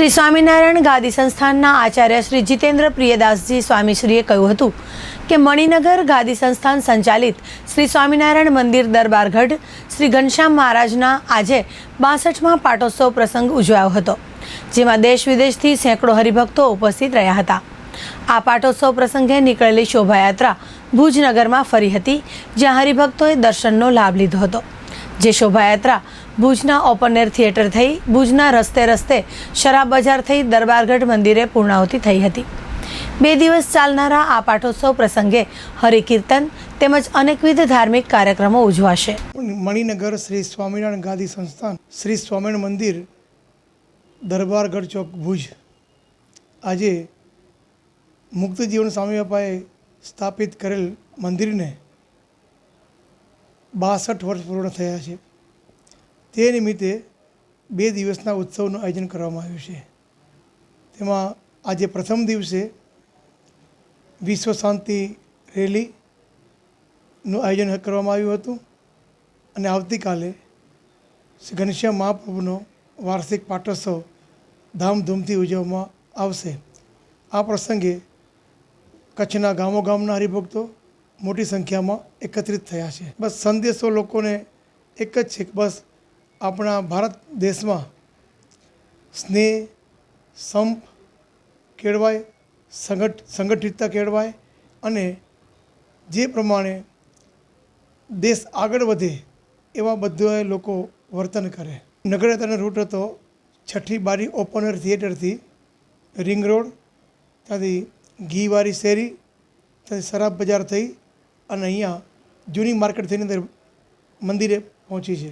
શ્રી સ્વામિનારાયણ ગાદી સંસ્થાનના આચાર્ય શ્રી જીતેન્દ્ર પ્રિયદાસજી સ્વામીશ્રીએ કહ્યું હતું કે મણિનગર ગાદી સંસ્થાન સંચાલિત શ્રી સ્વામિનારાયણ મંદિર દરબારગઢ શ્રી ઘનશ્યામ મહારાજના આજે બાસઠમાં પાટોત્સવ પ્રસંગ ઉજવાયો હતો, જેમાં દેશ વિદેશથી સેંકડો હરિભક્તો ઉપસ્થિત રહ્યા હતા. આ પાટોત્સવ પ્રસંગે નીકળેલી શોભાયાત્રા ભુજનગરમાં ફરી હતી, જ્યાં હરિભક્તોએ દર્શનનો લાભ લીધો હતો. જે શોભાયાત્રા ભુજના ઓપન એર થિયેટર થઈ, ભુજના રસ્તે રસ્તે શરાબ બજાર થઈ, દરબારગઢ મંદિરે પૂર્ણાહુતિ થઈ હતી. બે દિવસ ચાલનારા આ પાઠોત્સવ પ્રસંગે હરિકીર્તન તેમજ અનેકવિધ ધાર્મિક કાર્યક્રમો ઉજવાશે. મણિનગર શ્રી સ્વામિનારાયણ ગાંધી સંસ્થાન, શ્રી સ્વામિનારાયણ મંદિર, દરબારગઢ ચોક, ભુજ. આજે મુક્ત જીવન સ્વામી બાપાએ સ્થાપિત કરેલ મંદિરને બાસઠ વર્ષ પૂર્ણ થયા છે. તે નિમિત્તે બે દિવસના ઉત્સવનું આયોજન કરવામાં આવ્યું છે. તેમાં આજે પ્રથમ દિવસે વિશ્વ શાંતિ રેલીનું આયોજન કરવામાં આવ્યું હતું અને આવતીકાલે શ્રી ઘનશ્યામ મહાપ્રભુનો વાર્ષિક પાટોત્સવ ધામધૂમથી ઉજવવામાં આવશે. આ પ્રસંગે કચ્છના ગામો ગામના હરિભક્તો મોટી સંખ્યામાં એકત્રિત થયા છે. બસ સંદેશો લોકોને એક જ છે બસ આપણા ભારત દેશમાં સ્નેહ, સંપ કેળવાય, સંગઠ, સંગઠિતતા કેળવાય અને જે પ્રમાણે દેશ આગળ વધે એવા બધા લોકો વર્તન કરે. નગરતાનો રૂટ હતો છઠ્ઠી બારી ઓપનર થિયેટરથી રિંગ રોડ, ત્યાંથી ઘીવાળી શેરી, ત્યાંથી શરાબ બજાર થઈ અને અહીંયા જૂની માર્કેટ થઈને અંદર મંદિરે પહોંચી છે.